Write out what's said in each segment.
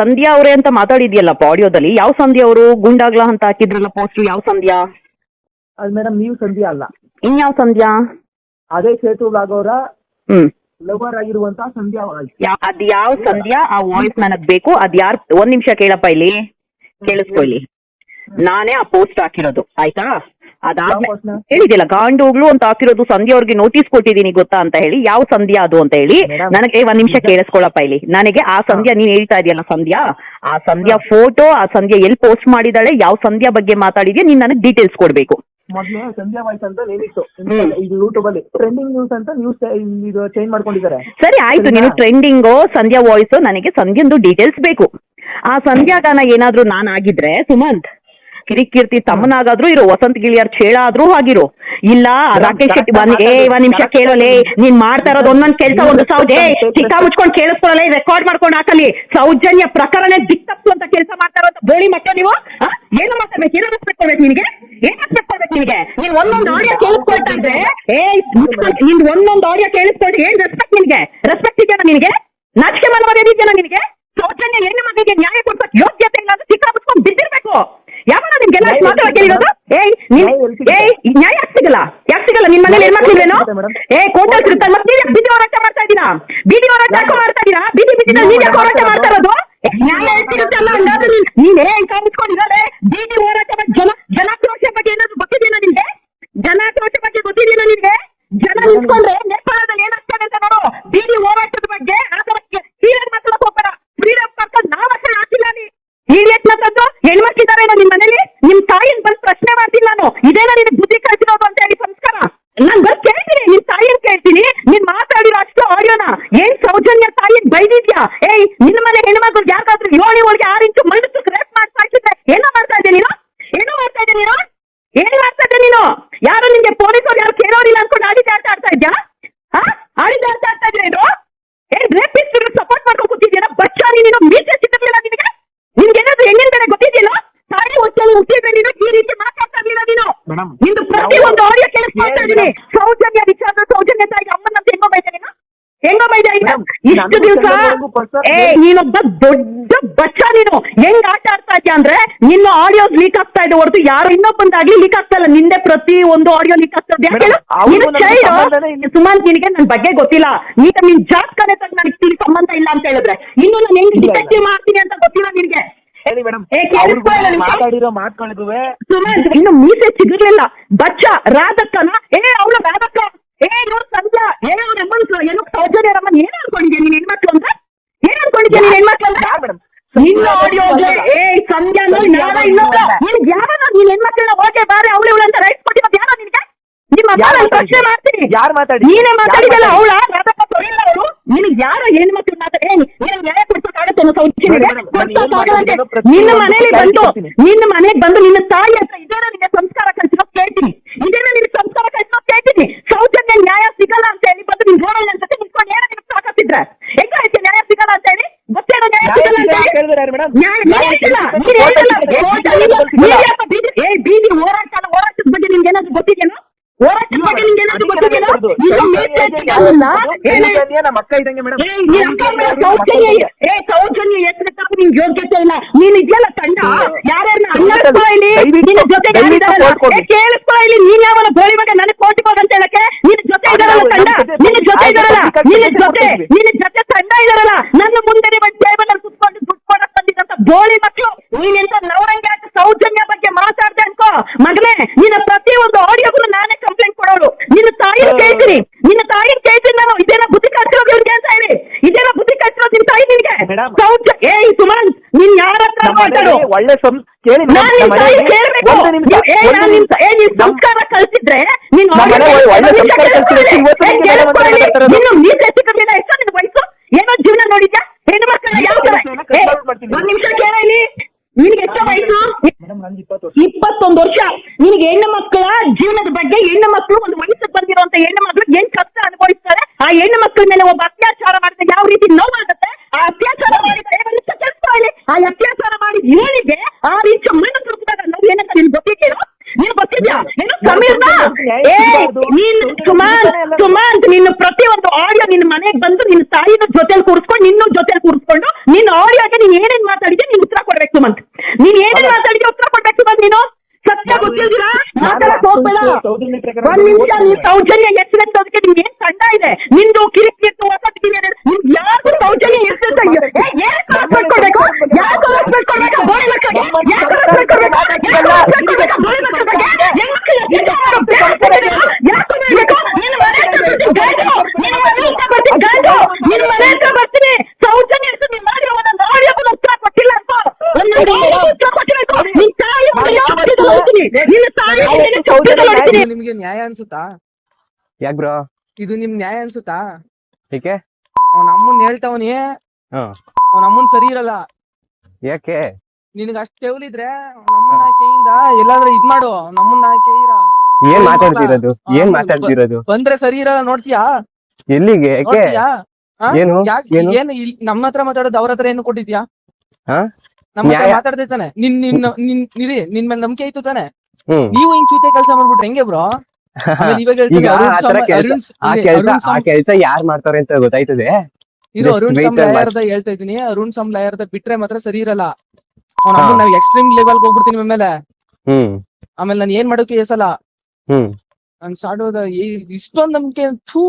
ಸಂಧ್ಯಾ ಅವರೇ ಅಂತ ಮಾತಾಡಿದ್ಯಲ್ಲಪ್ಪ ಆಡಿಯೋದಲ್ಲಿ? ಯಾವ ಸಂಧ್ಯಾ ಅವರು? ಗುಂಡಾಗ್ಲ ಅಂತ ಹಾಕಿದ್ರಲ್ಲ ಪೋಸ್ಟ್ ಯಾವ ಸಂಧ್ಯಾ? ಅದು ಮೇಡಮ್ ನೀವು ಸಂಧ್ಯಾ ಅಲ್ಲ. ಇನ್ಯಾವ ಸಂಧ್ಯಾ? ಅದೇ ಸೇತು ಅವರ ಹ್ಮ್. ಲವರ್ ಆಗಿರುವಂತ ಸಂಧ್ಯಾ ಯಾ- ಅದ್ ಯಾವ ಸಂಧ್ಯಾ? ಆ ವಾಯ್ಸ್ ನನಗ್ ಬೇಕು. ಅದ್ ಯಾರ್ ಒಂದ್ ನಿಮಿಷ ಕೇಳಪ್ಪ ಇಲ್ಲಿ. ಕೇಳಿಸ್ಕೊಳ್ಳಿ ಇಲ್ಲಿ ನಾನೇ ಆ ಪೋಸ್ಟ್ ಹಾಕಿರೋದು. ಆಯ್ತಾ? ಅದಾದ್ಮೇಲೆ? ಹೇಳಿದಿಲ್ಲ ಗಾಂಡೋಗ್ಲು ಅಂತ ಹಾಕಿರೋದು ಸಂಧ್ಯಾ ಅವ್ರಿಗೆ ನೋಟಿಸ್ ಕೊಟ್ಟಿದ್ದೀನಿ ಗೊತ್ತಾ ಅಂತ ಹೇಳಿ. ಯಾವ ಸಂಧ್ಯಾ ಅದು ಅಂತ ಹೇಳಿ. ನನಗೆ ಒಂದ್ ನಿಮಿಷ ಕೇಳಿಸ್ಕೊಳಪ್ಪ ಇಲ್ಲಿ. ನನಗೆ ಆ ಸಂಧ್ಯಾ ನೀನ್ ಹೇಳ್ತಾ ಇದೆಯಲ್ಲ ಸಂಧ್ಯಾ? ಆ ಸಂಧ್ಯಾ ಫೋಟೋ ಆ ಸಂಧ್ಯಾ ಎಲ್ಲಿ ಪೋಸ್ಟ್ ಮಾಡಿದಾಳೆ ಯಾವ ಸಂಧ್ಯಾ ಬಗ್ಗೆ ಮಾತಾಡಿದ್ಯಾ ನೀನ್ ನನಗೆ ಡೀಟೇಲ್ಸ್ ಕೊಡ್ಬೇಕು. ಮೊದ್ಲೇ ಸಂಧ್ಯಾ ವಾಯ್ಸ್ ಅಂತ ಹೇಳಿತ್ತು. ಇದು ಯೂಟ್ಯೂಬ್ ಅಲ್ಲಿ ಟ್ರೆಂಡಿಂಗ್ ನ್ಯೂಸ್ ಅಂತ ನ್ಯೂಸ್ ಇದು ಚೇಂಜ್ ಮಾಡ್ಕೊಂಡಿದ್ದಾರೆ. ಸರಿ ಆಯ್ತು. ನೀನು ಟ್ರೆಂಡಿಂಗು ಸಂಧ್ಯಾ ವಾಯ್ಸ್ ನನಗೆ ಸಂಧ್ಯಂದು ಡೀಟೇಲ್ಸ್ ಬೇಕು. ಆ ಸಂಧ್ಯಾಗಾನ ಏನಾದ್ರೂ ನಾನ್ ಆಗಿದ್ರೆ ಸುಮಂತ್ ಕಿರಿಕೀರ್ತಿ ತಮ್ಮನಾಗಾದ್ರೂ ಇರೋ, ವಸಂತ ಗಿಳಿಯರ್ ಚೇಳ ಆದ್ರೂ ಆಗಿರೋ. ಇಲ್ಲ, ರಾಕೇಶ್ ಶೆಟ್ಟಿ ಒಂದ್ ಏ ಒಂದ್ ನಿಮಿಷ ಕೇಳೋಲೆ, ನೀನ್ ಮಾಡ್ತಾ ಇರೋದು ಒಂದೊಂದ್ ಕೆಲಸ, ಒಂದು ಸೌಜೆ ಚಿಕ್ಕ ಮುಚ್ಕೊಂಡ್ ಕೇಳಿಸ್ಕೊಳ್ಳಲ್ಲ ರೆಕಾರ್ಡ್ ಮಾಡ್ಕೊಂಡು ಹಾಕಲಿ. ಸೌಜನ್ಯ ಪ್ರಕರಣ ಅಂತ ಕೆಲಸ ಮಾಡ್ತಾ ಇರೋ ಬೋಳಿ ಮಕ್ಕಳು ನೀವು? ಏನು ಮಾತಾಡ್ಬೇಕು ಏನು ರೆಸ್ಪೆಕ್ಟ್ ಕೊಡ್ಬೇಕು ನಿನಗೆ? ಏನ್ ರೆಸ್ಪೆಕ್ಟ್ ಕೊಡ್ಬೇಕು ನಿನಗೆ? ನೀನ್ ಒಂದೊಂದು ಆಡಿಯೋ ಕೇಳಿಸ್ಕೊಳ್ತಾ ಇದ್ರೆ, ಏ ನಿನ್ ಒಂದೊಂದು ಆಡಿಯೋ ಕೇಳಿಸ್ಕೊಂಡ್ರೆ ಏನ್ ರೆಸ್ಪೆಕ್ಟ್ ನಿನಗೆ? ರೆಸ್ಪೆಕ್ಟ್ ಇದೆಯಾ ನಿನಗೆ? ನಾಚಿಕೆ ಮಾಡುವ ಇದೆಯಾ ನಿನಗೆ? ಸೌಜನ್ಯ ಹೆಣ್ಣು ಮಗಳಿಗೆ ನ್ಯಾಯ ಕೊಡ್ಸಕ್ ಯೋಗ್ಯತೆ ಇಲ್ಲ ಅಂತ ಚಿಕ್ಕ ಮುಚ್ಕೊಂಡ್ ಬಿದ್ದಿರ್ಬೇಕು. ಯಾವನ ನಿಮ್ಗೆಲ್ಲ ಎಲ್ಲ ಮಾತಾಡಕ್ಕೆ ಇರೋದು? ಏಯ್ ನೀನ್? ಏಯ್ ನ್ಯಾಯ ಯಾಕೆ ಸಿಗಲ್ಲ. ಯಾಕೆ ಸಿಗಲ್ಲ? ನಿನ್ ಮನೇಲಿ ಹೆಣ್ಮಕ್ಳಿಲ್ವೇನೋ. ಏ ಕೋಟಲ್ ಸಿಗುತ್ತೆ ಮತ್ತೆ ಬಿಡಿ ಬೀದಿ ಹೋರಾಟ ಮಾಡ್ತಾ ಇದ್ದೀರಾ? ಬೀದಿ ಹೋರಾಟ ಯಾಕೆ ಮಾಡ್ತಾ ಇದ್ದೀರಾ? ಬೀದಿ ಬೀದಿನ ನೀವು ಯಾಕೆ ಹೋರಾಟ ಮಾಡ್ತಾ ಇರೋದು? ನ್ಯಾಯ ಸಿಗುತ್ತಲ್ಲ? ಸಿಗುತ್ತೆ ಅಲ್ಲ ಹಂಗಾದ್ರೆ ನೀನ್ ನೀನ್ ಏನ್ ಕಾಣಿಸ್ಕೊಂಡಿರೋದೇ ಬೀದಿ ಹೋರಾಟ ಬಗ್ಗೆ ಜನ ಜನಾಕ್ರೋಶ ಬಗ್ಗೆ ಏನಾದ್ರು ಗೊತ್ತಿದೆಯಾ ನಿನ್ಗೆ ಜನಾಕ್ರೋಶ ಬಗ್ಗೆ ಗೊತ್ತಿದೆಯಾ ನಿನ್ಗೆ ಜನ ನಿಂತ್ಕೊಂಡ್ರೆ ನೇಪಾಳದಲ್ಲಿ ಏನಾಗ್ತದೆ ಅಂತ ನೋಡು ಬೀದಿ ಹೋರಾಟದ ಬಗ್ಗೆ ಆ ತರ ಸೀರಿಯಸ್ ಮಾತಾಡಕ್ ಹೋಗ್ಬೇಡ ಫ್ರೀಡಮ್ ಮಾಡ್ಕೊಂಡು ನಾವ್ ಅಷ್ಟೇ ಹಾಕಿಲ್ಲ ನೀ ಇಡಿಯಟ್ ಮಾತಾದ್ದು ಹೆಣ್ಮಕ್ಳಿದ್ದಾರೆ ನಿಮ್ ಮನೇಲಿ ನಿಮ್ ತಾಯಿನ್ ಬಂದ್ ಪ್ರಶ್ನೆ ಮಾಡ್ತೀನಿ ನಾನು ಇದೇನ ನಿನ್ ಬುದ್ಧಿ ಕಳ್ಸಿರೋದು ಅಂತ ಹೇಳಿ ಸಂಸ್ಕಾರ ನಾನ್ ಬಂದ್ ಕೇಳ್ತೀನಿ ನಿಮ್ ತಾಯಿನ್ ಕೇಳ್ತೀನಿ ನೀನ್ ಮಾತಾಡಿರೋ ಅಷ್ಟು ಆಡಿಯೋನ ಏನ್ ಬೈದಿದ್ಯಾ? ಏಯ್ ನಿನ್ನ ಮನೆ ಹೆಣ್ಮಕ್ಳು ಯಾಕಾದ್ರೂ ಯೋಳಿ ಒಳಗೆ ಆರು ಇಂಚು ಮಣ್ಣು ರೇಪ್ ಮಾಡ್ತಾ ಏನೋ ಮಾಡ್ತಾ ಇದ್ದೆ ನೀನು? ಏನೋ ಮಾಡ್ತಾ ಇದ್ದೆ ನೀನು? ಏನ್ ಮಾಡ್ತಾ ಇದ್ದೆ ನೀನು? ಯಾರು ನಿನ್ಗೆ ಪೊಲೀಸರು ಯಾರು ಕೇಳೋರಿಲ್ಲ ಅನ್ಕೊಂಡು ಆಡಿದ ಆಟ ಆಡ್ತಾ ಇದ್ಯಾ? ಹಾ? ಆಡಿದ ಆಟ ಆಡ್ತಾ ಇದ್ರೆ ಏನು ಏನ್ ರೇಪಿಸ್ಟ್ ಸಪೋರ್ಟ್ ಮಾಡ್ಕೊಂಡು ಕೂತಿದ್ಯಾ ಬಚ್ಚಾರಿ ನೀನು ಮೀಸೆ ಸಿಗಲಿಲ್ಲ ನಿನಗೆ? ನಿನ್ಗೆ ಏನಾದ್ರು ಹೆಣ್ಣಿನ ಕಡೆ ಗೊತ್ತಿದ್ಯೇನೋ? ತಾಯಿ ಹೊಟ್ಟೆಲಿ ಹುಟ್ಟಿದ್ರೆ ನೀನು ಈ ರೀತಿ ಮಾತಾಡ್ತಾ ಇರ್ಲಿಲ್ಲ ನೀನು? ನಿಂದು ಪ್ರತಿ ಒಂದು ಆಡಿಯೋ ಕೇಳಿಸ್ತಾ ಇದ್ದೀನಿ ಸೌಜನ್ಯ ವಿಚಾರ ಸೌಜನ್ಯ ತಾಯಿ ಅಮ್ಮನ ಹೆಂಗೋ ಬೈತಾ ನೀನು? ಹೆಂಗೋ ಬೈದೆ ಈಗ Madam, ಇಷ್ಟು ನನ್ನ ದಿವಸ ನೀನೊಬ್ಬ ದೊಡ್ಡ ಬಚ್ಚ ನೀನು. ಹೆಂಗ್ ಆಟ ಆಡ್ತಾ ಇದ್ಯಾ ಅಂದ್ರೆ ನಿನ್ನ ಆಡಿಯೋಸ್ ಲೀಕ್ ಆಗ್ತಾ ಇದೆ ಹೊರತು ಯಾರು ಇನ್ನೊಬ್ಬಂದಾಗ್ಲಿ ಲೀಕ್ ಆಗ್ತಾ ಇಲ್ಲ. ನಿಂದೆ ಪ್ರತಿ ಒಂದು ಆಡಿಯೋ ಲೀಕ್ ಆಗ್ತಾ ಇದೆ. ಸುಮಾರು ನಿನಗೆ ನನ್ ಬಗ್ಗೆ ಗೊತ್ತಿಲ್ಲ. ನೀನು ನಿನ್ ಜಾತಕನೇ ತಗ ನನಗೆ ತಿಳಿ ಸಂಬಂಧ ಇಲ್ಲ ಅಂತ ಹೇಳಿದ್ರೆ. ಇನ್ನು ನಾನು ಹೆಂಗ್. ಡಿಟೆಕ್ಟಿವ್ ಮಾಡ್ತೀನಿ ಅಂತ ಗೊತ್ತಿಲ್ಲ ನಿನ್ಗೆ. ಸುಮಾರು ಇನ್ನು ಮೀಸೆ ಸಿಗಿರ್ಲಿಲ್ಲ ಬಚ್ಚ ರಾಧಕ್ಕನ ಏ ಅವಳು ರಾಧಕ್ಕ ಏ ಇವ್ರು ಸಂಜ ಏ ಅವ್ರ ಏನು ಸೌಜನ್ಯ ಏನ್ ಅನ್ಕೊಂಡಿದ್ಯಾ ನೀನ್ ಹೆಣ್ಮಕ್ಳು ಅಂತ? ಏನ್ ಅನ್ಕೊಂಡಿದ್ಯಾ ನೀನ್ ಹೆಣ್ಮಕ್ಳು ಅಂತ? ಮೇಡಮ್? ನಿನ್ನ ಆಡಿಯೋಗೆ ಏ ಸಂಧ್ಯಾ ಅಂದ್ರೆ ಯಾರ ಇನ್ನೊಬ್ಬ. ನೀನ್ ಯಾರ ನೀನ್ ಹೆಣ್ಮಕ್ಳನ್ನ ಓಕೆ ಬಾರೆ ಅವಳು ಇವಳು ಅಂತ ರೈಟ್ ಕೊಟ್ಟಿರೋದು ಯಾರ ನಿನ್ಗೆ? ನಿಮ್ಮ ಅಪ್ಪ ಪ್ರಶ್ನೆ ಮಾಡ್ತೀನಿ. ಯಾರು ಮಾತಾಡಿ ನೀನೇ ಮಾತಾಡಿದಲ್ಲ ಅವಳ ರಾಧಪ್ಪ ತೊಳಿಲ್ಲ ಅವಳು. ನಿನಗೆ ಯಾರ ಹೆಣ್ಮಕ್ಳು ಮಾತಾಡಿ ನೀನ್ ನ್ಯಾಯ ಕೊಡ್ಸೋಕ್ಕಾಗತ್ತೆ ಅನ್ನೋ ಸೌಜನ್ಯಗೆ? ಕೊಡ್ಸೋಕ್ಕಾಗಲ್ಲಂತೆ. ಪ್ರತಿ ನಿನ್ನ ಮನೇಲಿ ಬಂದು ನಿನ್ನ ಮನೆಗೆ ಬಂದು ನಿನ್ನ ತಾಯಿ ಹತ್ರ ಇದೇನ ನಿನ್ನ ಸಂಸ್ಕಾರ ಕಲ್ಸಿರೋ ಕೇಳ್ತೀನಿ. ಇದೇನ ನಿನ್ನ ಸಂಸ್ಕಾರ ಕಲಿಸಿರೋ ಕೇಳ್ತೀನಿ ಸೌಜನ್ಯ ನ್ಯಾಯ ಸಿಗಲ್ಲ ಅಂತ ಹೇಳಿ ಬಂದು ನಿಮ್ ಗೋಡಲ್ ನನ್ನ ಜೊತೆ ನಿಂತ್ಕೊಂಡು ಏನೋ ನಿಮ್ಗೆ ಸಾಕಾಗ್ತಿದ್ರೆ ಹೆಂಗ ಹೇಳ್ತೀನಿ ನ್ಯಾಯ ಸಿಗಲ್ಲ ಅಂತ ಹೇಳಿ? ಗೊತ್ತೇನೋ ನ್ಯಾಯ ಸಿಗಲ್ಲ ಅಂತ ಹೇಳಿ? ನ್ಯಾಯ ನೀನ್ ಹೇಳ್ತಿಲ್ಲ. ನೀನ್ ಹೇಳ್ತಿಲ್ಲ. ಏ ಬೀದಿ ಹೋರಾಟ ಹೋರಾಟದ ಬಗ್ಗೆ ನಿಮ್ಗೆ ಏನಾದ್ರು ಗೊತ್ತಿದೆಯೇನು? ಹೋರಾಟದ ಬಗ್ಗೆ ನಮ್ಮ ಅಕ್ಕ ಇದ್ದಂಗೆ ಮೇಡಮ್ ಏ, ನೀನ್ ಸೌಜನ್ಯ ಯೋಗ್ಯತೆ ಇಲ್ಲ ನೀನ್ ಇದೆಯಲ್ಲ ತಂಡ ಯಾರ್ಯಾರನ್ನ ಅನ್ನಿಸ್ಕೊ ಇಲ್ಲಿ ನಿನ್ನ ಜೊತೆ. ಕೇಳಿಸ್ಕೊ ಇಲ್ಲಿ ನೀನ್ ಯಾವನ ಗೋಳಿ ಬಗ್ಗೆ ನನಗೆ ಕೋಟಿ ಅಂತ ಹೇಳಕ್ಕೆ ನಿನ್ನ ಜೊತೆ ಇದಾರಲ್ಲ ತಂಡ ನಮ್ಮ ಜೊತೆ- ನಿನ್ನ ಜೊತೆ ಇದಾರಲ್ಲ ನಿನ್ನ ಜೊತೆ. ನಿನ್ನ ಜೊತೆ ತಂಡ ಇದಾರಲ್ಲ ನನ್ನ ಮುಂದೆ ಬಂದು ಟೇಬಲ್ ಅಲ್ಲಿ ಕುತ್ಕೊಂಡು ದುಡ್ಡು ಕೊಡಕ್ ಬಂದಿದ್ದಂತ ಗೋಳಿ ಮಕ್ಕಳು ನೀನೆಂತ ನವರಂಗೆ ಹಾಕಿ ಸೌಜನ್ಯ ಬಗ್ಗೆ ಮಾತಾಡ್ದೆ ಅನ್ಕೋ ಮಗನೇ ನಿನ್ನ ಪ್ರತಿ ಒಂದು ಆಡಿಯೋಗೂ ನಾನೇ ಕಂಪ್ಲೇಂಟ್ ಕೊಡೋರು ನಿನ್ನ ತಾಯಿನ ಕೇಳ್ತೀನಿ ನಿನ್ನ ತಾಯಿನ ಕೇಳ್ತೀನಿ ನಾನು ಇದೇನ ಬುದ್ಧಿ ಕಳ್ಸಿರೋದು ಇವ್ರಿಗೆ ಅಂತ ಹೇಳಿ ಇದೇನ ಬುದ್ಧಿ ಕಳ್ಸಿರೋದು ನಿನ್ ತಾಯಿ ನಿನ್ಗೆ ಮೇಡಮ್. ಸೌಜ ಏಯ್ ಸುಮನ್ ನೀನ್ ಯಾರ ಹತ್ರ ನಮ್ಮ ಮಾತಾಡು ಮನೇಲಿ ಒಳ್ಳೆ ಸಂ ಕೇಳಿ ಮೇಡಮ್, ನಾನ್ ನಿನ್ ನಮ್ಮ ತಾಯಿ ಮನೇಲಿ ಕೇಳ್ಬೇಕು ಒಂದು ನಿಮಿಷ, ನೀವ್- ಏ, ಒಂದು ನಾನ್ ನಿನ್ ನಿಮಿಷ. ಏ, ನೀನ್ ನಮ್ಮ- ಸಂಸ್ಕಾರ ಕಲ್ಸಿದ್ರೆ ನೀನ್ ನಮ್ಮ audio ಮನೆ ಒಳ್ಳೆ ಕೇಳ್ಕೊಳ್ಳಿ, ಸಂಸ್ಕಾರ ಕಲ್ಸಿದ್ರೆ ಕೇಳ್ಕೊಳ್ಳಿ. ಇವತ್ತು ಏ, ನಿಮ್ಗೆ ಕೇಳ್ಕೊಳ್ಳಿ. ಮಾತಾಡ್ತಾ ಒಳ್ಳೆ ನಿನ್ನ ಮೀಸೆ ಸಿಕ್ಕಿರ್ಲಿಲ್ಲ ಎಷ್ಟೋ ನಿನ್ ವಯಸ್ಸು? ಏನೋ ಜೀವನ ನೋಡಿದ್ಯಾ? ಹೆಣ್ಣು ಮಕ್ಕಳ ಯಾವ ತರ. ಒಂದ್ ನಿಮಿಷ ಕೇಳಿ ನಿನ್ಗೆ ಎಷ್ಟೋ ವಯಸ್ಸು? ಇಪ್ಪತ್ತೊಂದು ವರ್ಷ. ನಿನಗೆ ಹೆಣ್ಣು ಮಕ್ಕಳ ಜೀವನದ ಬಗ್ಗೆ ಹೆಣ್ಣು ಮಕ್ಕಳು ಒಂದು ವಯಸ್ಸಿಗೆ ಬಂದಿರುವಂತ ಹೆಣ್ಣು ಮಕ್ಕಳು ಏನ್ ಕಷ್ಟ ಅನುಭವಿಸ್ತಾರೆ? ಆ ಹೆಣ್ಣು ಮಕ್ಕಳ ಮೇಲೆ ಒಬ್ಬ ಅತ್ಯಾಚಾರ ಮಾಡಿದ್ರೆ ಯಾವ ರೀತಿ ನೋವಾಗುತ್ತೆ ಆ ಅತ್ಯಾಚಾರ ಮಾಡಿದ ಏ, ಒಂದ್ ನಿಮಿಷ ಕೇಳಿಸ್ಕೊ ಇಲ್ಲಿ. ಆ ಅತ್ಯಾಚಾರ ಮಾಡಿದ ಇವನಿಗೆ ಆ ರೀತಿ ಮಣ್ಣು ತುರುಕಿದಾಗ ನೋವು ಏನಂತ ನಿನ್ ಗೊತ್ತಿದ್ದೇನೋ ನೀನ್ ಗೊತ್ತಿದ್ಯಾ ಏನು ಸಮೀರ್ನ ಏ ನೀನ್ ಸುಮಾನ್ ಸುಮಾಂತ್ ನಿನ್ನ ಪ್ರತಿ ಒಂದು ಆಡಿಯೋ ನಿನ್ನ ಮನೆಗೆ ಬಂದು ನಿನ್ನ ತಾಯಿನ ಜೊತೆಲಿ ಕೂರಿಸ್ಕೊಂಡು ನಿನ್ನ ಜೊತೆಲಿ ಕೂರಿಸ್ಕೊಂಡು ನಿನ್ನ ಆಡಿಯೋಗೆ ನೀನ್ ಏನೇನ್ ಮಾತಾಡಿದ್ಯಾ ನೀನ್ ಉತ್ತರ ಕೊಡ್ಬೇಕು ಸುಮಂತ್ ನೀನ್ ಏನೇನ್ ಮಾತಾಡಿದ್ಯಾ ಉತ್ತರ ಕೊಡ್ಬೇಕು ಸುಮಂತ್ ನೀನು? ಸತ್ಯ ಗೊತ್ತಿಲ್ದಿರಾ? ಮಾತಾಡಕ್ ಹೋಗ್ಬೇಡ. ಒಂದ್ ನಿಮಿಷ ನೀನ್ ಸೌಜನ್ಯ ಎಷ್ಟೆತ್ತೋದಕ್ಕೆ ನಿಮ್ಗೆ ಏನ್ ಕಂಡ ಇದೆ? ನಿಂದು ಕಿರಿಕಿ ಇತ್ತು ಹೊಸಟ್ಟಿ ನಿಮ್ ಯಾರು ಸೌಜನ್ಯ ಎಷ್ಟೆತ್ತ ಯಾರು ಕೊಡ್ಬೇಕು ಯಾರು ಕೊಡ್ಬೇಕು ಬೋಳಿ ಮಕ್ಕಳಿಗೆ ಯಾರು ಕೊಡ್ಬೇಕು ಬೋಳಿ ಮಕ್ಕಳಿಗೆ ಯಾಕೆ ಕೊಡ್ಬೇಕು ನಿನ್ನ ಮನೆ ಹತ್ರ ಬರ್ತೀನಿ ಗಂಡು ನಿನ್ನ ಮನೆ ಹತ್ರ ಬರ್ತೀನಿ ಗಂಡು ನಿನ್ನ ಮನೆ ಹತ್ರ ಬರ್ತೀನಿ ಸೌಜನ್ಯ ಎಷ್ಟು ನೀನ್ ಮಾಡಿರೋ ಒಂದೊಂದು ಆಡಿಯೋ ಉತ್ತರ ಕೊಟ್ಟಿಲ್ಲ ಅಂತ ಒಂದೊಂದು audio ಉತ್ತರ ಕೊಟ್ಟಿಲ್ಲ ನಿನ್ ತಾಯಿ ಮುಂದೆ ಯಾವ ರೀತಿ ನೋಡ್ತೀನಿ ನಿನ್ನ ತಾಯಿ ಇದು ನಿಮ್ಗೆ ನ್ಯಾಯ ಅನ್ಸುತ್ತಾ? ಯಾಕ್ ಬ್ರೋ ಇದು ನಿಮ್ ನ್ಯಾಯ ಅನ್ಸುತ್ತಾ? ಏಕೆ? ಅವ್ನ ಅಮ್ಮನ್ ಹೇಳ್ತಾವನಿ. ಹಾ. ಅವ್ನ ಅಮ್ಮನ್ ಸರಿ ಇರಲ್ಲ. ಯಾಕೆ? ನಿನಗ ಅಷ್ಟ್ ತೆವಲಿದ್ರೆ ನಮ್ಮನ್ನ ಕೈಯಿಂದ ಎಲ್ಲಾದ್ರೂ ಇದ್ ಮಾಡು. ನಮ್ಮನ್ನ ಕೈರ ಏನ್ ಮಾತಾಡ್ತಿರೋದು? ಏನ್ ಮಾತಾಡ್ತಿರೋದು? ಬಂದ್ರೆ ಸರಿ ಇರಲ್ಲ ನೋಡ್ತೀಯಾ? ಎಲ್ಲಿಗೆ? ಯಾಕೆ? ನೋಡ್ತೀಯಾ? ಆ? ಏನು? ಯಾಕ್ ಏನು? ಏನ್ ಇಲ್- ನಮ್ಮ ಹತ್ರ ಮಾತಾಡೋದು ಅವ್ರ ಹತ್ರ ಏನು ಕೊಟ್ಟಿದ್ಯಾ? ಹಾ? ನಮ್ಮ ಹತ್ರ ನ್ಯಾಯ- ಮಾತಾಡ್ದೆ ತಾನೆ. ನಿನ್ ನಿನ್ ನಿನ್ ನಿರಿ ನಿನ್ ಮೇಲೆ ನಂಬಿಕೆ ಆಯ್ತು ತಾನೆ. ಹ್ಮ್ ನೀವು ಹಿಂಗ್ ಚೂತೆ ಕೆಲಸ ಮಾಡ್ಬಿಟ್ರೆ ಹೆಂಗೆ ಬ್ರೋ ಈಗ ಕೆಲ್ಸ ಆ ಯಾರ್ ಮಾಡ್ತಾರೆ ಅಂತ ಗೊತ್ತಾಯ್ತದೆ? ಇದು ಅರುಣ್ ಸಮ್. ಲಾಯರ್ದ ಹೇಳ್ತಾ ಇದೀನಿ ಅರುಣ್ ಸಮ್ ಲಾಯರ್ದ ಬಿಟ್ರೆ ಮಾತ್ರ ಸರಿ ಇರಲ್ಲ. ನಾವ್ ಎಕ್ಸ್ಟ್ರೀಮ್ ಲೆವೆಲ್ ಹೋಗ್ಬಿಡ್ತೀನಿ ಆಮೇಲೆ ಆಮೇಲೆ ನಾನು ಏನ್ ಮಾಡೋಕೆ ಎಸಲ್ಲ ಹ್ಮ್. ನಾನ್ ಸಾಡೋದ ಇಷ್ಟೊಂದ್ ನಂಬಿಕೆ ಥೂ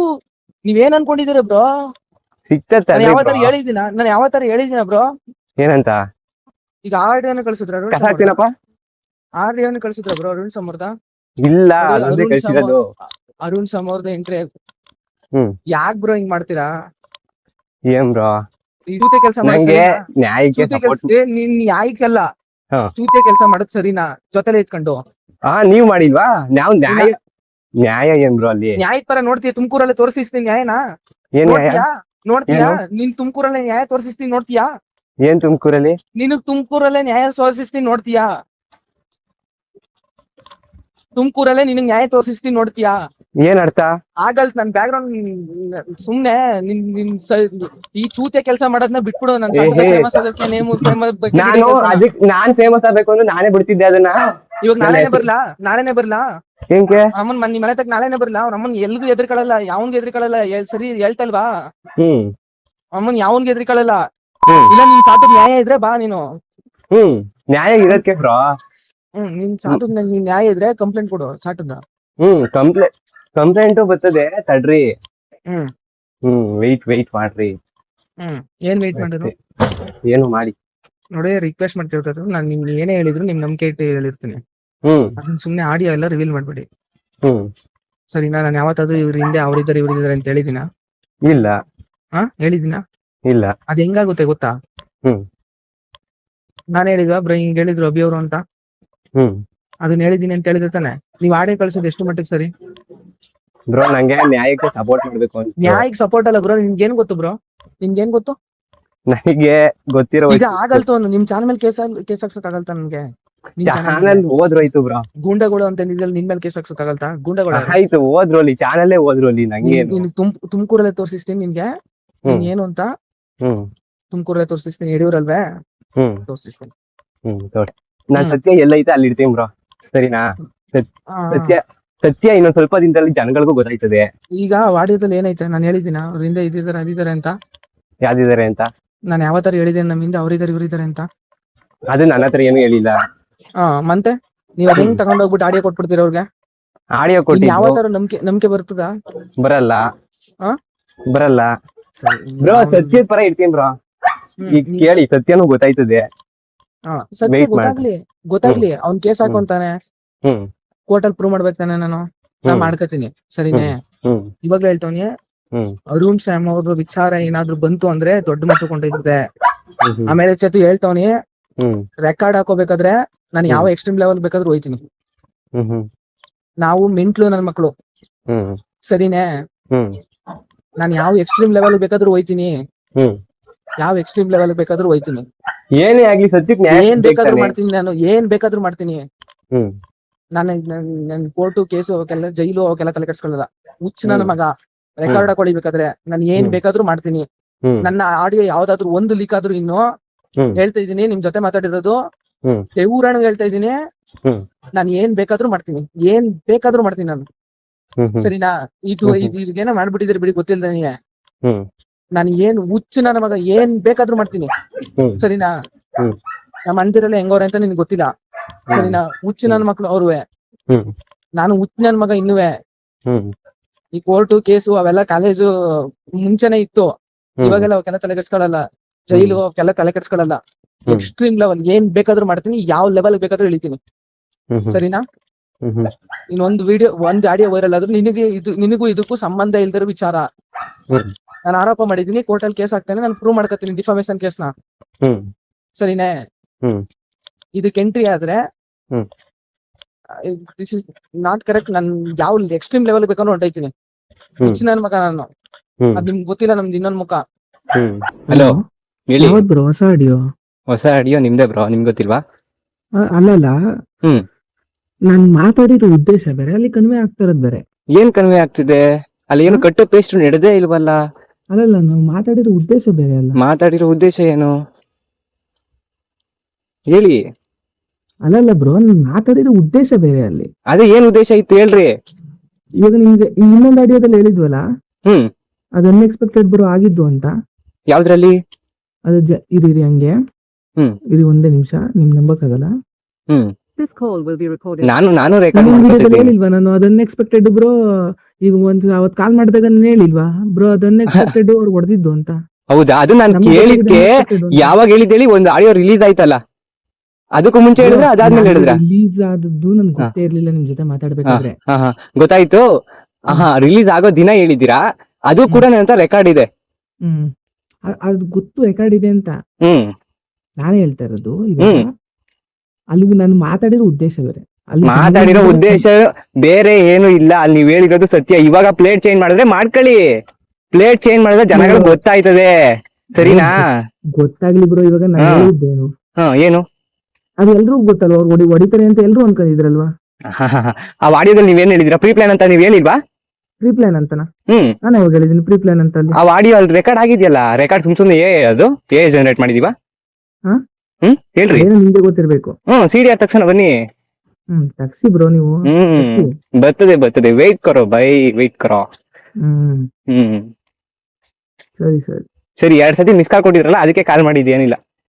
ನೀವೇನ್ ಅನ್ಕೊಂಡಿದೀರ ಬ್ರೋ ಅದೇ ಯಾವ ತರ ಹೇಳಿದಿನ ನಾನು ಯಾವ ತರ ಹೇಳಿದಿನ ಬ್ರೋ ಏನಂತ? ಈಗ ಆಡಿಯೋನ ಕಳ್ಸಿದ್ರ ಅರುಣ್ ಕಳಿಸಿದ್ರ ಬ್ರೋ ಅರುಣ್ ಸಮರ್ದ? ಇಲ್ಲ ಅರುಣ್ ಕಳ್ಸಿರೋದು. ಅರುಣ್ ಸಮರ್ದ ಎಂಟ್ರಿ ಹ್ಮ್. ಯಾಕ್ ಬ್ರೋ ಹಿಂಗ್ ಮಾಡ್ತೀರಾ? ಏನ್ ಬ್ರೋ ಈ ಜೊತೆ ಕೆಲಸ ನಂಗೆ ನ್ಯಾಯಕ್ಕೆ ಸಪೋರ್ಟ್ ಕೆಲ್ಸ ನೀನ್ ಯಾಯ್ಕಲ್ಲ ಹಾ. ಚೂತೆ ಕೆಲಸ ಮಾಡೋದ್ ಸರಿನಾ? ಜೊತೆಲೆ ಇತ್ಕೊಂಡು ಹಾ ನೀವ್ ಮಾಡಿಲ್ವಾ? ನಾವ್ ನ್ಯಾಯ ನ್ಯಾಯ ಏನ್ ಬ್ರೋ ಅಲ್ಲಿ? ನ್ಯಾಯದ ಪರ ನೋಡ್ತೀಯ? ತುಮಕೂರಲ್ಲಿ ತೋರಿಸ್ತೀನಿ ನ್ಯಾಯನಾ? ಏನ್ ನ್ಯಾಯ? ನೋಡ್ತೀಯಾ? ನಿನ್ ಏನು? ನೀನ್ ತುಮಕೂರಲ್ಲೇ ನ್ಯಾಯ ತೋರಿಸ್ತೀನಿ ನೋಡ್ತೀಯಾ? ಏನ್ ತುಮಕೂರಲ್ಲಿ? ನಿನಗ್ ತುಮಕೂರಲ್ಲೇ ನ್ಯಾಯ ತೋರಿಸ್ತೀನಿ ನೋಡ್ತೀಯಾ? ತುಮಕೂರಲ್ಲೇ ನಿನಗ್ ನ್ಯಾಯ ತೋರಿಸ್ತೀನಿ ನೋಡ್ತೀಯಾ? ಏನ್ ಅರ್ಥ? ಆಗಲ್ ನನ್ ಬ್ಯಾಕ್ ಗ್ರೌಂಡ್ ಸುಮ್ನೆ ನಿನ್ ನಿನ್ ಸ- ಈ ಚೂತೆ ಕೆಲಸ ಮಾಡೋದನ್ನ ಬಿಟ್ಬಿಡು. ನನ್ ಏ, ಹೇ. ಫೇಮಸ್ ಆಗೋಕೆ ನೇಮು ಫೇಮಸ್ ನಾನು ಅದಕ್ ನಾನ್ ಫೇಮಸ್ ಆಗ್ಬೇಕು ಅಂದ್ರೆ ನಾನೇ ಬಿಡ್ತಿದ್ದೆ ಅದನ್ನ? ಇವಾಗ ನಾಳೆನೆ ಬರ್ಲಾ? ನಾಳೆನೆ ಬರ್ಲಾ? ಏನ್ಕೆ? ಅಮ್ಮನ್ ನಿಮ್ ಮನೆ ತಕ್ಕ ನಾಳೆನೆ ಬರ್ಲಾ? ಅವ್ರ ಅಮ್ಮನ್ ಎಲ್ಗೂ ಎದ್ರಿಕೊಳ್ಳಲ್ಲ ಯಾವನ್ಗೆ ಎದ್ರಿಕೊಳ್ಳಲ್ಲ ಎಲ್- ಸರಿ ಹೇಳ್ತಲ್ವಾ? ಹ್ಮ್. ಅಮ್ಮನ್ ಯಾವನ್ ಎದ್ರಿಕೊಳ್ಳಲ್ಲ? ಹ್ಮ್. ಇಲ್ಲ ನಿನ್ ಸಾಟದ್ ನ್ಯಾಯ ಇದ್ರೆ ಬಾ ನೀನು. ಹ್ಮ್. ನ್ಯಾಯ ಇರೋದಕ್ಕೆ ಬ್ರೋ ಹ್ಮ್ ನಿನ್ ಸಾಟನ್ ನಿನ್ ನ್ಯಾಯ ಇದ್ರೆ ಕಂಪ್ಲೇಂಟ್ ಕೊಡು ಸಾಟದ ಹ್ಮ್ ಕಂಪ್ಲೇಂಟ್ ಕಂಪ್ಲೇಂಟು ಬರ್ತದೆ ತಡ್ರಿ. ಹ್ಮ್. ಹ್ಮ್ ವೆಯ್ಟ್ ವೆಯ್ಟ್ ಮಾಡ್ರಿ. ಹ್ಮ್ ಏನ್ ವೇಟ್ ಮಾಡಿದ್ರು? ಏನು ಮಾಡಿ? ನೋಡಿ ರಿಕ್ವೆಸ್ಟ್ ಮಾಡ್ತಿರ್ತಾರೆ ನಾನು ನಿಮ್ ಏನೇ ಹೇಳಿದ್ರು ನಿಮ್ ನಂಬಿಕೆ ಇಟ್ಟು ಹೇಳಿರ್ತೀನಿ. ಹ್ಮ್. ಅದನ್ನ ಸುಮ್ನೆ ಆಡಿಯೋ ಎಲ್ಲ ರಿವೀಲ್ ಮಾಡ್ಬೇಡಿ. ಹ್ಮ್. ಸರಿನಾ ನಾನು ಯಾವತ್ತಾದ್ರೂ ಇವ್ರ ಹಿಂದೆ ಅವ್ರಿದ್ದಾರೆ ಇವ್ರಿದ್ದಾರೆ ಅಂತ ಹೇಳಿದಿನ ಇಲ್ಲ. ಹಾ ಹೇಳಿದಿನ ಇಲ್ಲ. ಅದ್ ಹೆಂಗಾಗುತ್ತೆ ಗೊತ್ತಾ? ಹ್ಮ್. ನಾನು ಹೇಳಿದ್ವಾ ಬ್ರೈ ಹಿಂಗ್ ಹೇಳಿದ್ರು ಅಭಿ ಅವರು ಅಂತ? ಹ್ಮ್. ಅದನ್ನ ಹೇಳಿದೀನಿ ಅಂತ ಹೇಳಿದ್ರೆ ತಾನೆ. ನೀವ್ ಆಡಿಯೋ ಕಳ್ಸೋದ್ ಎಷ್ಟು ಮಟ್ಟಿಗೆ ಸರಿ? ಬ್ರೋ ನಂಗೆ ನ್ಯಾಯಕ್ಕೆ ಸಪೋರ್ಟ್ ಮಾಡ್ಬೇಕು ಅಂತ. ನ್ಯಾಯಕ್ಕೆ ಸಪೋರ್ಟ್ ಅಲ್ಲ ಬ್ರೋ ನಿಮ್ಗೇನ್ ಗೊತ್ತು ಬ್ರೋ ನಿಮ್ಗೇನ್ ಗೊತ್ತು? ನನಗೆ ಗೊತ್ತಿರೋ ಈಗ ಆಗಲ್ತು ಅವ್ನು ನಿಮ್ ಚಾನಲ್ ಮೇಲೆ ಕೇಸ್ ಕೇಸ್ ಹಾಕ್ಸಕ್ ಆಗಲ್ತಾ ನನ್ಗೆ? ಚಾನಲ್ ಹೋದ್ರು ಬ್ರೋ ಗೂಂಡಗಳು ಅಂತ ನಿಲ್ ನಿನ್ ಮೇಲೆ ಕೇಸ್ ಹಾಕ್ಸಕ್ ಆಗಲ್ತಾ? ಗೂಂಡಗಳು? ಆಯ್ತು ಹೋದ್ರು ಅಲ್ಲಿ ಚಾನಲ್ಲೇ ಹೋದ್ರು ಅಲ್ಲಿ ನಂಗೆ ನೀನು ನೀನ್ ತುಮ್ ತುಮಕೂರಲ್ಲೇ ತೋರಿಸ್ತೀನಿ ನಿನ್ಗೆ. ನೀನ್ ಏನು ಅಂತ? ತುಮಕೂರಲ್ಲೇ ತೋರಿಸ್ತೀನಿ ಯಡಿಯೂರಲ್ವೇ? ತೋರಿಸ್ತೀನಿ ಹ್ಮ್ ನಾನ್ ಸತ್ಯ ಸತ್ಯ ಎಲ್ಲೈತೆ ಅಲ್ಲಿ ಇಡ್ತೀನಿ ಬ್ರೋ. ಸರಿನಾ? ಆ, ಸತ್ಯ ಸತ್ಯ ಇನ್ನೊಂದ್ ಸ್ವಲ್ಪ ದಿನದಲ್ಲಿ ಜನಗಳಿಗೂ ಗೊತ್ತಾಯ್ತದೆ. ಈಗ ವಾಡ್ಯದಲ್ಲಿ ಏನೈತೆ? ನಾನು ಹೇಳಿದ್ದೀನಿ? ಅವ್ರಿಂದ ಇದ್ದಾರೆ ಇದಿದ್ದಾರೆ ಅದಿದ್ದಾರೆ ಅಂತ? ಯಾವ್ದಿದಾರೆ ಅಂತ? ನಾನು ಯಾವ ತರ ಹೇಳಿದ್ದೇನೆ ನಮ್ಮಿಂದ ಅವ್ರಿದ್ದಾರೆ ಇವ್ರಿದ್ದಾರೆ ಅಂತ? ಅದು ನನ್ನ ಹತ್ರ ಏನು ಹೇಳಿಲ್ಲ. ಹಾ ಮತ್ತೆ? ನೀವ್ ಅದ್ ಹೆಂಗ್ ತಗೊಂಡೋಗ್ಬಿಟ್ಟು ಆಡಿಯೋ ಕೊಟ್ಬಿಡ್ತೀರ ಅವ್ರಿಗೆ? ಆಡಿಯೋ ಕೊಟ್ಟು ಯಾವ ತರ ನಂಬಿಕೆ ನಂಬಿಕೆ ಬರ್ತದ? ಬರಲ್ಲ. ಆ? ಬರಲ್ಲ. ಸರಿ ಬ್ರೋ ಸತ್ಯದ ಪರ ಇರ್ತೀನಿ ಬ್ರೋ. ಈಗ ಕೇಳಿ ಸತ್ಯನೂ ಗೊತ್ತಾಯ್ತದೆ. ಸತ್ಯ ಗೊತ್ತಾಗ್ಲಿ ಗೊತ್ತಾಗ್ಲಿ ಅವ್ನ್ ಕೇಸ್ ಹಾಕೊಂತಾನೆ ಕೋರ್ಟ್ ಅಲ್ಲಿ ಪ್ರೂವ್ ಮಾಡ್ಬೇಕು ತಾನೆ ನಾನು. ನಾ ಮಾಡ್ಕೋತೀನಿ ಸರಿನೇ? ಇವಾಗ ಇವಾಗ್ಲೂ ಹೇಳ್ತವ್ನಿ ಅರುಣ್ ಶ್ಯಾಮ್ ಅವ್ರ ವಿಚಾರ ಏನಾದ್ರು ಬಂತು ಅಂದ್ರೆ ದೊಡ್ಡ ಮಟ್ಟ ಹ್ಮ್ ಆಮೇಲೆ ಚತು ಹೇಳ್ತವನಿ ರೆಕಾರ್ಡ್ ಹಾಕೋಬೇಕಾದ್ರೆ ನಾನು ಯಾವ ಎಕ್ಸ್ಟ್ರೀಮ್ ಲೆವೆಲ್ ಬೇಕಾದ್ರೂ ಹೋಯ್ತೀನಿ. ನಾವು ಮಿಂಟ್ಲು ನನ್ ಮಕ್ಳು. ಸರಿನೇ? ನಾನು ಯಾವ ಎಕ್ಸ್ಟ್ರೀಮ್ ಲೆವೆಲ್ ಬೇಕಾದ್ರೂ ಹೋಯ್ತೀನಿ. ಯಾವ ಎಕ್ಸ್ಟ್ರೀಮ್ ಲೆವೆಲ್ ಬೇಕಾದ್ರೂ ಹೋಯ್ತೀನಿ. ಏನೇ ಆಗ್ಲಿ ಸದ್ಯಕ್ಕೆ ನ್ಯಾಯ ಏನ್ ಬೇಕು ಬೇಕಾದ್ರೂ ಮಾಡ್ತೀನಿ ನಾನು ಏನ್ ಬೇಕಾದ್ರೂ ಮಾಡ್ತೀನಿ. ಹ್ಮ್. ನಾನು ನನ್ ಕೋರ್ಟು ಕೇಸು ಅವಕ್ಕೆಲ್ಲ ಜೈಲು ಅವಕ್ಕೆಲ್ಲ ತಲೆ ಕೆಡ್ಸ್ಕೊಳ್ಳಲ್ಲ. ಹುಚ್ಚ ನನ್ನ ಮಗ ರೆಕಾರ್ಡ್ ಹಾಕೊಳಿಬೇಕಾದ್ರೆ ನಾನು ಏನ್. ಬೇಕಾದ್ರೂ ಮಾಡ್ತೀನಿ. ಹ್ಮ್. ನನ್ನ ಆಡಿಯೋ ಯಾವ್ದಾದ್ರು ಒಂದು ಲೀಕ್ ಆದ್ರೂ ಇನ್ನು ಹ್ಮ್. ಹೇಳ್ತಾ ಇದೀನಿ ನಿಮ್ ಜೊತೆ ಮಾತಾಡಿರೋದು. ಹ್ಮ್. ಹೇಳ್ತಾ ಇದೀನಿ ಹ್ಮ್. ನಾನು ಏನ್ ಬೇಕಾದ್ರೂ ಮಾಡ್ತೀನಿ. ಏನ್ ಬೇಕಾದ್ರೂ ಮಾಡ್ತೀನಿ ನಾನು. ಹ್ಮ್ ಹ್ಮ್. ಸರಿನಾ? ಇದು ಹ್ಮ್. ಇದು ಏನೋ ಮಾಡ್ಬಿಟ್ಟಿದ್ರೆ ಬಿಡಿ ಗೊತ್ತಿಲ್ಲ ನನಗೆ ಹ್ಮ್. ನಾನು ಏನ್ ಹುಚ್ಚು ನನ್ನ ಮಗ ಏನ್ ಬೇಕಾದ್ರೂ ಮಾಡ್ತೀನಿ. ಸರಿನಾ. ನಮ್ಮ ಅಂದಿರಲ್ಲ ಹೆಂಗವ್ರೆ ಅಂತ ನಿನ್ಗೆ ಗೊತ್ತಿಲ್ಲ. ಸರಿನಾ? ಹುಚ್ಚು ನನ್ನ ಮಕ್ಳು ಅವ್ರುವೆ. ನಾನು ಹುಚ್ಚು ನನ್ನ ಮಗ ಇನ್ನುವೆ. ಈ ಕೋರ್ಟು ಕೇಸು ಅವೆಲ್ಲ ಕಾಲೇಜು ಮುಂಚೆನೆ ಇತ್ತು. ಇವಾಗೆಲ್ಲ ಅವಕ್ಕೆಲ್ಲ ತಲೆ ಕೆಡ್ಸ್ಕೊಳಲ್ಲ ಜೈಲು ಅವಕ್ಕೆಲ್ಲ ತಲೆ ಕೆಡ್ಸ್ಕೊಳಲ್ಲ ಎಕ್ಸ್ಟ್ರೀಮ್ ಲೆವೆಲ್ ಏನ್ ಬೇಕಾದ್ರೂ ಮಾಡ್ತೀನಿ ಯಾವ ಲೆವೆಲ್ ಬೇಕಾದ್ರೂ ಇಳಿತೀನಿ. ಸರಿನಾ? ಇನ್ನೊಂದು ವಿಡಿಯೋ ಒಂದ್ ಆಡಿಯೋ ವೈರಲ್ ಆದ್ರೂ ನಿನಗೆ ಇದು ನಿನಗೂ ಇದಕ್ಕೂ ಸಂಬಂಧ ಇಲ್ದಿರೋ ವಿಚಾರ. ನಾನು ಆರೋಪ ಮಾಡಿದೀನಿ ಕೋರ್ಟಲ್ಲಿ ಕೇಸ್ ಹಾಕ್ತೇನೆ ನಾನು ಪ್ರೂವ್ ಮಾಡ್ಕೊತೀನಿ ಡಿಫಾಮೇಶನ್ ಕೇಸ್ನ ಹ್ಮ್. ಸರಿನೇ ಹ್ಮ್. ಇದಕ್ಕೆ ಎಂಟ್ರಿ ಆದ್ರೆ ಹ್ಮ್. ದಿಸ್ ಇಸ್ ನಾಟ್ ಕರೆಕ್ಟ್ ನಾನು ಯಾವ ಎಕ್ಸ್ಟ್ರೀಮ್ ಲೆವೆಲ್ ಬೇಕಾದ್ರೂ ಹೊಂಟೈತೀನಿ ಚಿನ್ನ ನನ್ನ ಮಗ ನಾನು. ಹ್ಮ್. ಅದ್ ನಿಮ್ಗೆ ಗೊತ್ತಿಲ್ಲ ನಮ್ದು ಇನ್ನೊಂದ್ ಮುಖ. ಹ್ಮ್. ಹಲೋ ಹೇಳಿ. ಯಾವತ್ ಬ್ರೋ ಹೊಸ ಆಡಿಯೋ ಹೊಸ ಆಡಿಯೋ ನಿಮ್ದೇ ಬ್ರೋ ನಿಮ್ಗೆ ಗೊತ್ತಿಲ್ವಾ? ಅಲ್ಲಲ್ಲ ಹ್ಮ್. ನಾನ್ ಮಾತಾಡಿರೋ ಉದ್ದೇಶ ಬೇರೆ. ಅಲ್ಲಿ ಕನ್ವೆ ಆಗ್ತಾ ಇರೋದ್ ಬೇರೆ. ಏನ್ ಕನ್ವೆ ಆಗ್ತಿದೆ? ಅಲ್ಲಿ ಏನು ಕಟ್ಟು ಪೇಸ್ಟ್ ನಡೆದೇ ಇಲ್ವಲ್ಲ? ಅಲ್ಲಲ್ಲ ನಾವು ಮಾತಾಡಿರೋ ಉದ್ದೇಶ ಬೇರೆ ಅಲ್ಲ. ಮಾತಾಡಿರೋ ಉದ್ದೇಶ ಏನು? ಹೇಳಿ. ಅಲ್ಲಲ್ಲ ಬ್ರೋ ನಾನು ಮಾತಾಡಿರೋ ಉದ್ದೇಶ ಬೇರೆ ಅಲ್ಲಿ. ಅದೇ ಏನ್ ಉದ್ದೇಶ ಇತ್ತು ಹೇಳ್ರಿ. ಇವಾಗ ನಿಮ್ಗೆ ಇನ್ನೊಂದು ಆಡಿಯೋದಲ್ಲಿ ಹೇಳಿದ್ವಲ್ಲ? ಹ್ಮ್. ಅದು ಅನ್ಎಕ್ಸ್ಪೆಕ್ಟೆಡ್ ಬ್ರೋ ಆಗಿದ್ದು ಅಂತ. ಯಾವ್ದ್ರಲ್ಲಿ? ಅದು ಜ- ಇರಿ ಇರಿ ಹಂಗೆ. ಹ್ಮ್. ಇರಿ ಒಂದೇ ನಿಮಿಷ ನಿಮ್ ನಂಬಕ್ಕಾಗಲ್ಲ? ಹ್ಮ್. This call will be recorded. ನಾನು ನಾನು ರೆಕಾರ್ಡ್ ಇನ್ನೊಂದು ವಿಡಿಯೋದಲ್ಲಿ ಮಾಡ್ಕೊತಿದ್ದೀನಿ. ಹೇಳಿಲ್ವಾ ನಾನು? ಅದು ಅನ್ಎಕ್ಸ್ಪೆಕ್ಟೆಡ್ ಬ್ರೋ ಈಗ ಒಂದ್ ಅವತ್ ಕಾಲ್ ಮಾಡಿದಾಗ ನಾನು ಹೇಳಿಲ್ವಾ? ಬ್ರೋ ಅದನ್ನೇ ಡೋರ್ ಅವ್ರು ಹೊಡೆದಿದ್ದು ಅಂತ. ಹೌದಾ? ಅದು ನಾನು ಕೇಳಿದ್ದೆ ಯಾವಾಗ ಹೇಳಿದ್ದೇಳಿ? ಒಂದು ಆಡಿಯೋ ರಿಲೀಸ್ ಆಯ್ತಲ್ಲ. ಅದಕ್ಕೂ ಮುಂಚೆ ಹೇಳಿದ್ರೆ? ಅದಾದ್ಮೇಲೆ ಹೇಳಿದ್ರೆ? ರಿಲೀಸ್ ಆದದ್ದು ನನ್ಗೆ ಗೊತ್ತೇ ಇರ್ಲಿಲ್ಲ ನಿಮ್ ಜೊತೆ ಮಾತಾಡ್ಬೇಕಾದ್ರೆ. ಗೊತ್ತಾಯ್ತು. ಹಾ. ರಿಲೀಸ್ ಆಗೋ ದಿನ ಹೇಳಿದ್ದೀರಾ? ಅದು ಕೂಡ ನನ್ನ ಹತ್ರ ರೆಕಾರ್ಡ್ ಇದೆ. ಹ್ಮ್. ಅದು ಗೊತ್ತು ರೆಕಾರ್ಡ್ ಇದೆ ಅಂತ. ಹ್ಮ್. ನಾನೇ ಹೇಳ್ತಾ ಇರೋದು ಇವಾಗ. ಅಲ್ಲಿಗೂ ನಾನು ಮಾತಾಡಿರೋ ಉದ್ದೇಶ ಬೇರೆ. ಮಾತಾಡಿರೋ ಉದ್ದೇಶ ಬೇರೆ ಏನು ಇಲ್ಲ. ಅಲ್ಲಿ ನೀವ್ ಹೇಳಿರೋದು ಸತ್ಯ. ಇವಾಗ ಪ್ಲೇಟ್ ಚೇಂಜ್ ಮಾಡಿದ್ರೆ ಮಾಡ್ಕೊಳ್ಳಿ. ಪ್ಲೇಟ್ ಚೇಂಜ್ ಮಾಡಿದ್ರೆ ಜನಗಳು ಗೊತ್ತಾಯ್ತದೆ. ಸರಿನಾ? ಗೊತ್ತಾಗ್ಲಿ ಬ್ರೋ ಇವಾಗ ನಾನು ಹಾ. ಹೇಳಿದ್ದೇನು. ಹಾ ಏನು? ಅದು ಎಲ್ರಿಗೂ ಗೊತ್ತಲ್ವಾ? ಅವ್ರು ಹೊಡಿ ಹೊಡಿತಾರೆ ಅಂತ ಎಲ್ರು ಅನ್ಕೊಂಡಿದ್ರಲ್ವಾ? ಆ ಆಡಿಯೋದಲ್ಲಿ ನೀವೇನ್ ಹೇಳಿದ್ರ ಪ್ರೀ ಪ್ಲಾನ್ ಅಂತ ನೀವ್ ಹೇಳಿಲ್ವಾ? ಪ್ರೀ ಪ್ಲಾನ್ ಅಂತನಾ? ಹ್ಮ್. ನಾನು ಯಾವಾಗ ಹೇಳಿದೀನಿ ಪ್ರೀ ಪ್ಲಾನ್ ಅಂತ ಅಲ್ಲಿ ಆ ಆಡಿಯೋ ಅಲ್ಲಿ ರೆಕಾರ್ಡ್ ಆಗಿದೆಯಲ್ಲ? ರೆಕಾರ್ಡ್ ಸುಮ್ ಸುಮ್ನೆ ಏ ಅದು? ಏ ಜನರೇಟ್ ಮಾಡಿದೀವಾ? ಹಾ? ಹ್ಮ್? ಹೇಳ್ರಿ. ಏನೋ ನಿಮ್ಗೆ ಗೊತ್ತಿರ್ಬೇಕು. ಹ್ಮ್ ಸಿಡಿ ಆದ ತಕ್ಷಣ ಬನ್ನಿ. ಹ್ಮ್ ತಗ್ಸಿ ಬ್ರೋ ನೀವು. ಹ್ಮ್. ಬರ್ತದೆ ಬರ್ತದೆ. ವೆಯ್ಟ್ ಕರೋ ಬೈ ವೇಟ್ ಕರೋ. ಹ್ಮ್. ಹ್ಮ್. ಸರಿ ಸರಿ. ಸರಿ ಎರಡ್ ಸತಿ ಮಿಸ್ ಕಾಲ್ ಕೊಟ್ಟಿದ್ರಲ್ಲ ಅದಕ್ಕೆ ಕಾಲ್ ಮಾಡಿದ್ದು ಏನಿಲ್ಲ.